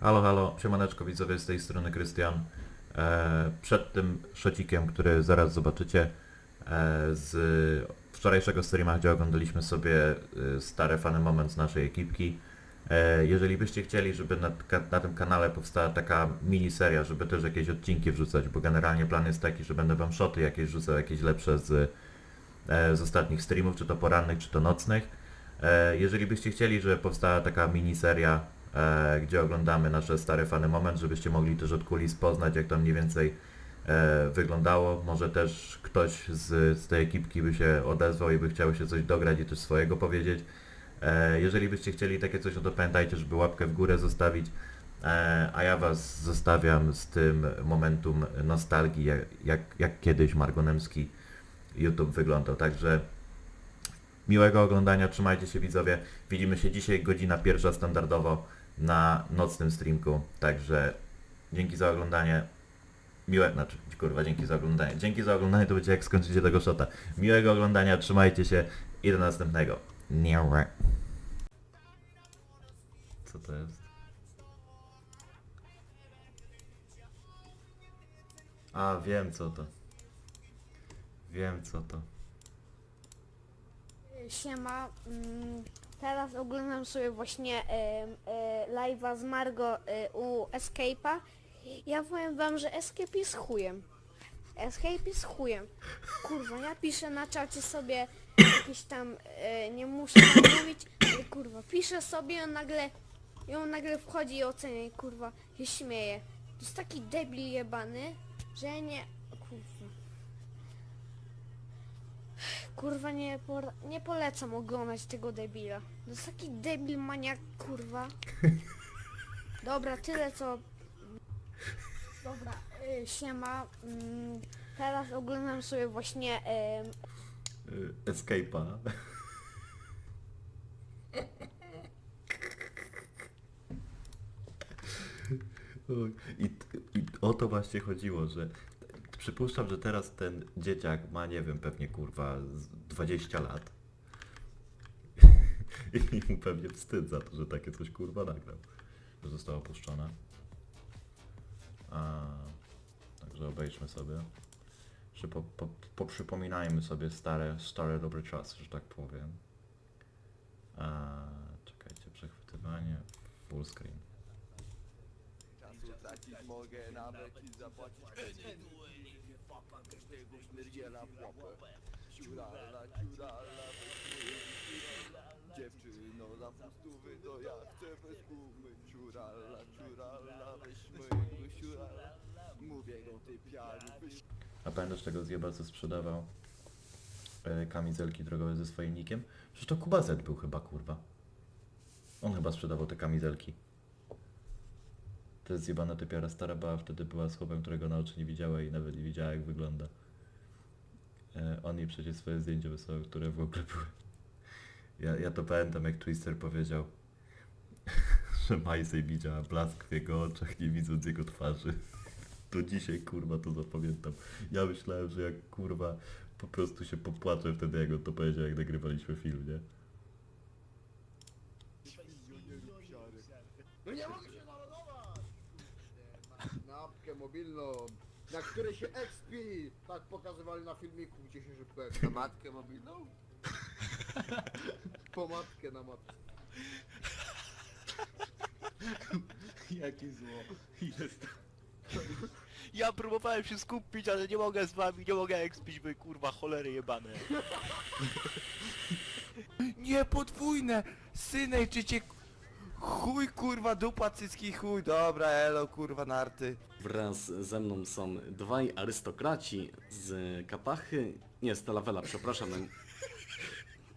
Halo, halo, siemaneczko widzowie, z tej strony Krystian. E, przed tym szocikiem, który zaraz zobaczycie e, z wczorajszego streama, gdzie oglądaliśmy sobie e, stare fany moment z naszej ekipki. E, jeżeli byście chcieli, żeby na, na tym kanale powstała taka miniseria, żeby też jakieś odcinki wrzucać, bo generalnie plan jest taki, że będę wam szoty jakieś rzucał, jakieś lepsze z, e, z ostatnich streamów, czy to porannych, czy to nocnych. E, Jeżeli byście chcieli, żeby powstała taka miniseria, e, gdzie oglądamy nasze stare fany moment, żebyście mogli też od kulis poznać, jak to mniej więcej e, wyglądało. Może też ktoś z, z tej ekipki by się odezwał i by chciał się coś dograć i też swojego powiedzieć. E, jeżeli byście chcieli takie coś, no to pamiętajcie, żeby łapkę w górę zostawić. A ja Was zostawiam z tym momentum nostalgii, jak, jak, jak kiedyś Margonemski YouTube wyglądał. Także Miłego oglądania, trzymajcie się widzowie. Widzimy się dzisiaj godzina pierwsza standardowo na nocnym streamku. Także dzięki za oglądanie. Miłe, znaczy kurwa, dzięki za oglądanie. Dzięki za oglądanie to będzie jak skończycie tego shota. Miłego oglądania, trzymajcie się i do następnego. Nie. Co to jest? A, wiem co to. Wiem co to. Siema, mm, teraz oglądam sobie właśnie em, e, live'a z Margo e, u Escape'a. Ja powiem wam, że Escape jest chujem. Escape jest chujem. Kurwa, ja piszę na czacie sobie jakieś tam, e, nie muszę mówić, ale kurwa, piszę sobie, on nagle, i on nagle wchodzi i ocenia i kurwa, się śmieje. To jest taki debil jebany, że nie, kurwa. Kurwa nie, por- nie polecam oglądać tego debila. To jest taki debil maniak, kurwa. Dobra, tyle co... Dobra, y, siema. Mm, teraz oglądam sobie właśnie... Y, Escape'a. Oj, I, I o to właśnie chodziło, że przypuszczam, że teraz ten dzieciak ma, nie wiem, pewnie kurwa z 20 lat. I mu pewnie wstyd za to, że takie coś kurwa nagrał. Że zostało opuszczone. A, także obejrzmy sobie. Że po, po, poprzypominajmy sobie stare, stare dobre czasy, że tak powiem. A, czekajcie, przechwytywanie, full screen. Czasu tracić mogę, nawet i zapłacić każdego śmierdziela w łapę Ciurala, ciurala, Dziewczyno, za ja chcę bez gumy Ciurala, ciurala, weź mojego Mówię. A pamiętasz tego zjeba, co sprzedawał e, kamizelki drogowe ze swoim nikiem? Przecież to Kuba Z był chyba, kurwa. On chyba sprzedawał te kamizelki. To jest zjebana typiara stara baba, wtedy była słowem, którego na oczy nie widziała i nawet nie widziała jak wygląda. E, on jej przecież swoje zdjęcia wysłał, które w ogóle były. Ja, ja to pamiętam jak Twister powiedział, że Majsej widziała blask w jego oczach, nie widząc jego twarzy. Do dzisiaj kurwa to zapamiętam. Ja myślałem, że jak kurwa po prostu się popłaczę wtedy jak on to powiedział, jak nagrywaliśmy film, nie? No nie mogę się załadować! Na apkę mobilną, na której się expi! Tak pokazywali na filmiku, gdzie się szybko Na matkę mobilną? Pomadkę na matce. Jakie zło. Jest. Ja próbowałem się skupić, ale nie mogę z wami, nie mogę ekspić, by kurwa cholery jebane. Nie podwójne! Synej, czy cię... Chuj kurwa, dupa, cycki chuj, dobra, elo kurwa, narty. Wraz ze mną są dwaj arystokraci z Kapachy. Nie, z Telawela, przepraszam. Naj...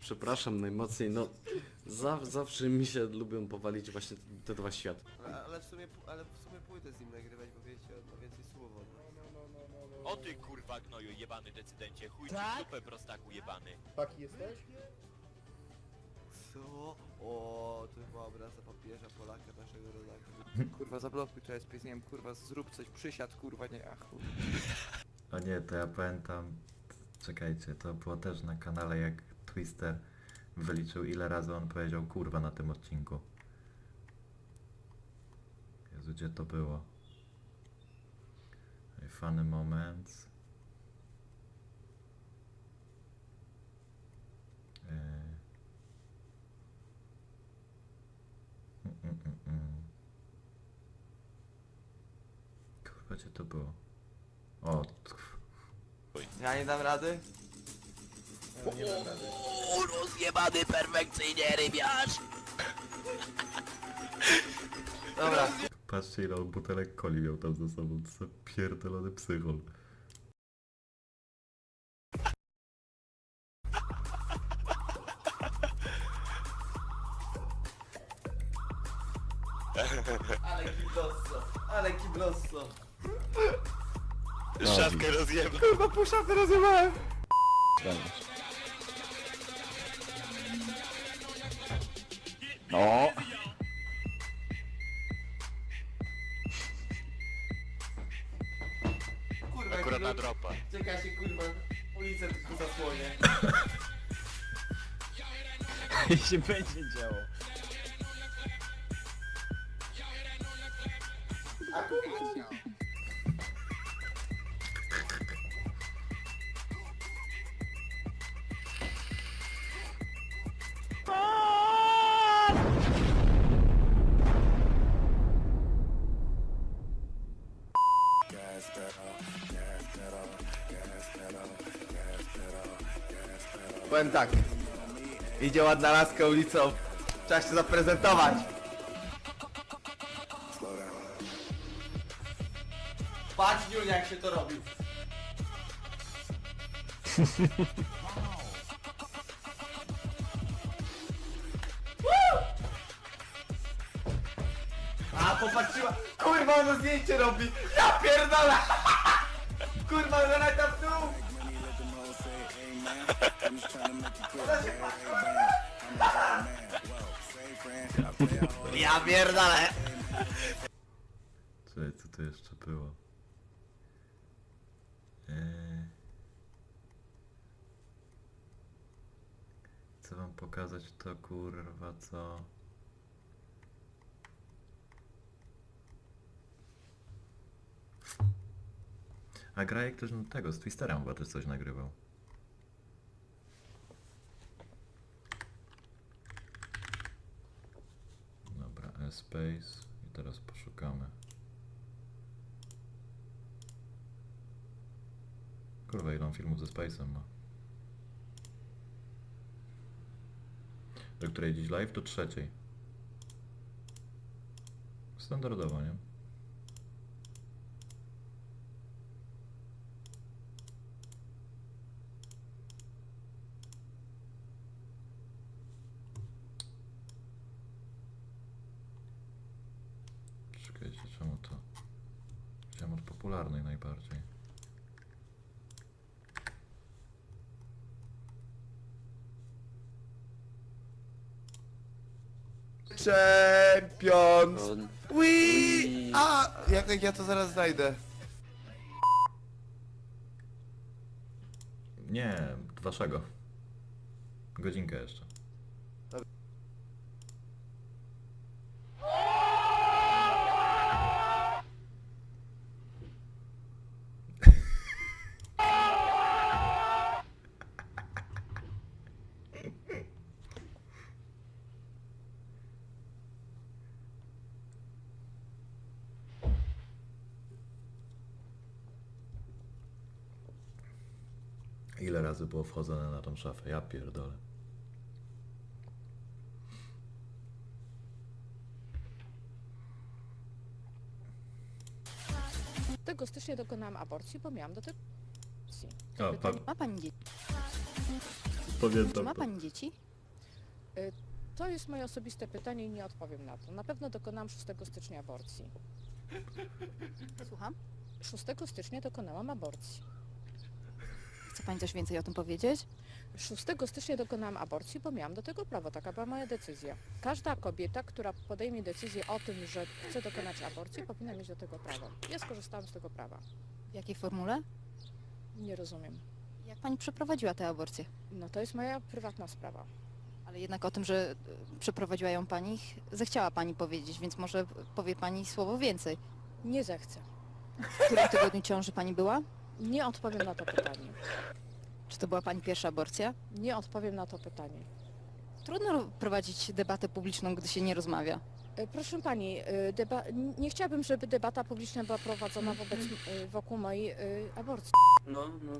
Przepraszam najmocniej, no... Za, zawsze mi się lubią powalić właśnie te dwa światy. Ale, ale w sumie, ale w sumie pójdę z nim nagrywać, bo wiecie, on ma więcej słów od mnie. O ty kurwa gnoju jebany decydencie, chuj ci w dupę prostaku jebany. Taki jesteś? Co? O, to chyba obraz za papieża Polaka naszego rodaka. Kurwa, zablokuj to jest, nie wiem, kurwa, zrób coś, przysiad, kurwa, nie, ach. O nie, to ja pamiętam, czekajcie, to było też na kanale jak Twister wyliczył ile razy on powiedział kurwa na tym odcinku. Jezu, gdzie to było? Funny moments. Yy. Mm, mm, mm, mm. Kurwa, gdzie to było? O, tch. Ja nie dam rady? O, rozjebany perfekcyjnie rybiarz! Dobra. Patrzcie ile on butelek coli miał tam ze sobą, co za pierdolony psychol. Szafkę rozjebał. Kurwa, szafy rozjebałem. No, Kurwa, Akurat na dropa. Czeka się kurwa, ulicę tylko zasłonię. się będzie działo. Powiem tak. Idzie ładna laska ulicą. Trzeba się zaprezentować. Patrz Julia jak się to robi. Woo! A popatrzyła. Kurwa ono zdjęcie robi. Ja pierdolę. Kurwa ona tam w Ja pierdolę. Czekaj, co tu jeszcze było? Eee... Chcę wam pokazać to kurwa co... A gra jak ktoś no, tego, z Twisterem chyba też coś nagrywał. Dobra, space i teraz poszukamy. Kurwa, ile on filmów ze Space'em ma. Do której dziś live? Do trzeciej. Standardowo, nie? Czekajcie, czemu to? Chciałem od popularnej najbardziej. Champions! We A! Jak, jak ja to zaraz znajdę? Nie, waszego. Godzinkę jeszcze. Ile razy było wchodzone na tą szafę? Ja pierdolę. Tego stycznia dokonałam aborcji, bo miałam do tego... O, pa, Ma pani dzieci? Czy pamiętam ma pani dzieci? Y, To jest moje osobiste pytanie i nie odpowiem na to. Na pewno dokonałam 6 stycznia aborcji. Słucham? 6 stycznia dokonałam aborcji. Chce Pani coś więcej o tym powiedzieć? 6 stycznia dokonałam aborcji, bo miałam do tego prawo. Taka była moja decyzja. Każda kobieta, która podejmie decyzję o tym, że chce dokonać aborcji, powinna mieć do tego prawo. Ja skorzystałam z tego prawa. W jakiej formule? Nie rozumiem. Jak Pani przeprowadziła tę aborcję? No to jest moja prywatna sprawa. Ale jednak o tym, że e, przeprowadziła ją pani, ch- zechciała pani powiedzieć, więc może powie pani słowo więcej. Nie zechcę. W którym tygodniu ciąży pani była? Nie odpowiem na to pytanie. Czy to była pani pierwsza aborcja? Nie odpowiem na to pytanie. Trudno prowadzić debatę publiczną, gdy się nie rozmawia. E, Proszę pani, e, deba- n- nie chciałabym, żeby debata publiczna była prowadzona wobec, e, wokół mojej e, aborcji. No, no.